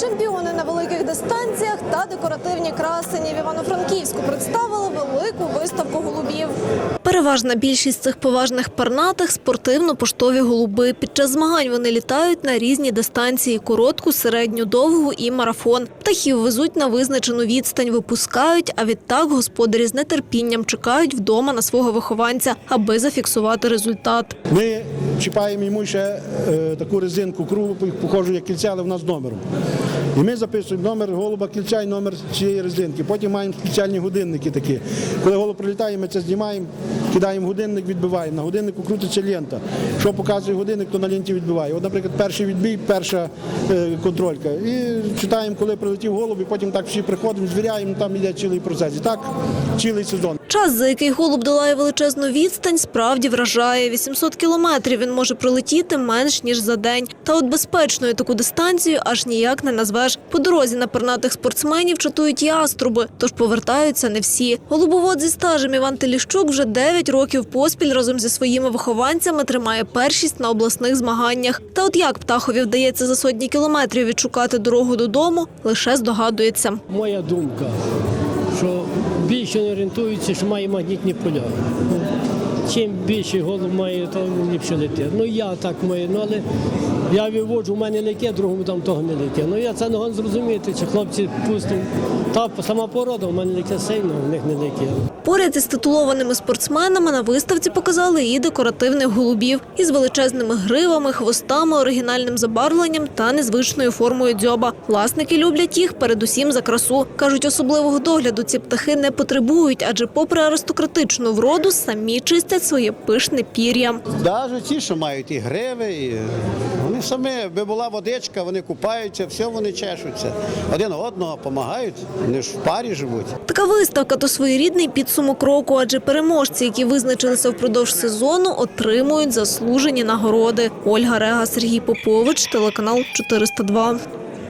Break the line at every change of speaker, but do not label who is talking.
Чемпіони на великих дистанціях та декоративні красені в Івано-Франківську представили велику виставку голубів. Переважна більшість цих поважних пернатих спортивно-поштові голуби. Під час змагань вони літають на різні дистанції коротку, середню, довгу і марафон. Птахів везуть на визначену відстань, випускають, а відтак господарі з нетерпінням чекають вдома на свого вихованця, аби зафіксувати результат.
Ми чіпаємо йому ще е, таку резинку кругу, похожу як кільця, але в нас номером. І ми записуємо номер голуба кільця і номер цієї резинки. Потім маємо спеціальні годинники такі. Коли голуб прилітає, ми це знімаємо, кидаємо годинник, відбиваємо. На годиннику крутиться лента. Що показує годинник, то на ленті відбиває. От, наприклад, перший відбій, перша е, контролька. І читаємо, коли прилетів голуб, і потім так всі приходимо, звіряємо, там іде цілий процес. І так цілий сезон.
Час, за який голуб долає величезну відстань, справді вражає. 800 кілометрів він може пролетіти менш ніж за день. Та от безпечною таку дистанцію аж ніяк не назвеш. По дорозі на пернатих спортсменів чатують яструби, тож повертаються не всі. Голубовод зі стажем Іван Теліщук вже 9 років поспіль разом зі своїми вихованцями тримає першість на обласних змаганнях. Та от як птахові вдається за сотні кілометрів відшукати дорогу додому, лише здогадується.
Моя думка, що більше не орієнтується, що має магнітні поля. Чим більше голуб має, то ліпше летить. Ну я так маю, ну але я виводжу, у мене летить, другому там того не летить. Ну я це не можу зрозуміти, чи хлопці пустимо. Та сама порода, у мене летить сильно, у них не летить.
Поряд із титулованими спортсменами на виставці показали і декоративних голубів із величезними гривами, хвостами, оригінальним забарвленням та незвичною формою дзьоба. Власники люблять їх передусім за красу. Кажуть, особливого догляду ці птахи не потребують, адже попри аристократичну вроду самі чистять своє пишне пір'я.
Навіть ті, що мають і гриви, і вони самі, би була водичка, вони купаються, все вони чешуться. Один одного допомагають, вони ж в парі живуть.
Така виставка то своєрідний підсумок року, адже переможці, які визначилися впродовж сезону, отримують заслужені нагороди. Ольга Рега, Сергій Попович, телеканал 402.